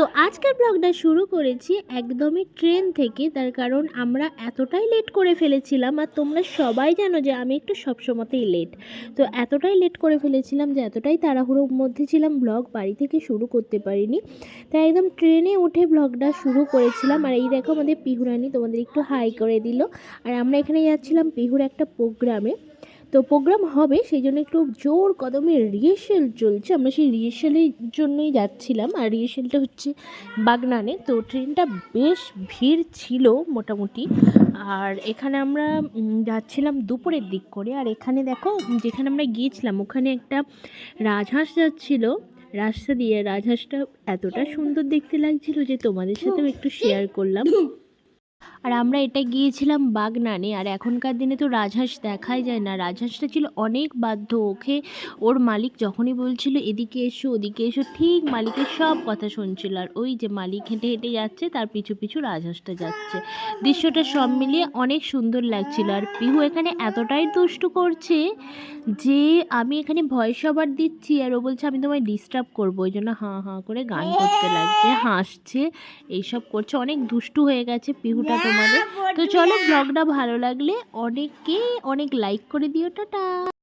তো আজকের ব্লগটা শুরু করেছি একদমই ট্রেন থেকে, তার কারণ আমরা এতটাই লেট করে ফেলেছিলাম আর তোমরা সবাই জানো যে আমি একটু সবসময়তেই লেট তো এতটাই লেট করে ফেলেছিলাম যে এতটাই তাড়াহুড়োর মধ্যে ছিলাম ব্লগ বাড়ি থেকে শুরু করতে পারিনি। তাই একদম ট্রেনে উঠে ব্লগটা শুরু করেছিলাম আর এই দেখো আমাদের পিহুরানি তোমাদের একটু হাই করে দিল। আর আমরা এখানে যাচ্ছিলাম পিহুর একটা প্রোগ্রামে তো প্রোগ্রাম হবে, সেই জন্য একটু জোর কদমে রিহার্সেল চলছে। আমরা সেই রিহার্সেলের জন্যই যাচ্ছিলাম। আর রিহার্সেলটা হচ্ছে বাগনানে। তো ট্রেনটা বেশ ভিড় ছিল মোটামুটি। আর এখানে আমরা যাচ্ছিলাম দুপুরের দিক করে। আর এখানে দেখো, যেখানে আমরা গিয়েছিলাম, ওখানে একটা রাজহাঁস যাচ্ছিল। রাস্তা দিয়ে রাজহাঁসটা এতটা সুন্দর দেখতে লাগছিল যে তোমাদের সাথেও একটু শেয়ার করলাম। আর আমরা এটা গিয়েছিলাম বাগনানে, আর এখনকার দিনে তো রাজহাঁস দেখাই যায় না। রাজহাঁসটা ছিল অনেক বাধ্য ওকে, ওর মালিক যখনই বলছিল, এদিকে এসো, ওদিকে এসো, ঠিক মালিকের সব কথা শুনছিল। আর ওই যে মালিক হেঁটে হেঁটে যাচ্ছে, তার পিছু পিছু রাজহাঁসটা যাচ্ছে। দৃশ্যটা সব মিলিয়ে অনেক সুন্দর লাগছিল। আর পিহু এখানে এতটাই দুষ্টু করছে যে আমি এখানে ভয়েস ওভার দিচ্ছি, আর ও বলছে, আমি তোমায় ডিস্টার্ব করব। ওই জন্য হাঁ হাঁ করে গান করতে লাগছে, হাসছে, এইসব করছে। অনেক দুষ্টু হয়ে গেছে পিহুটা তোমাদের। তো চলো ব্লগটা ভালো লাগলে অনেকে অনেক লাইক করে দিও টাটা।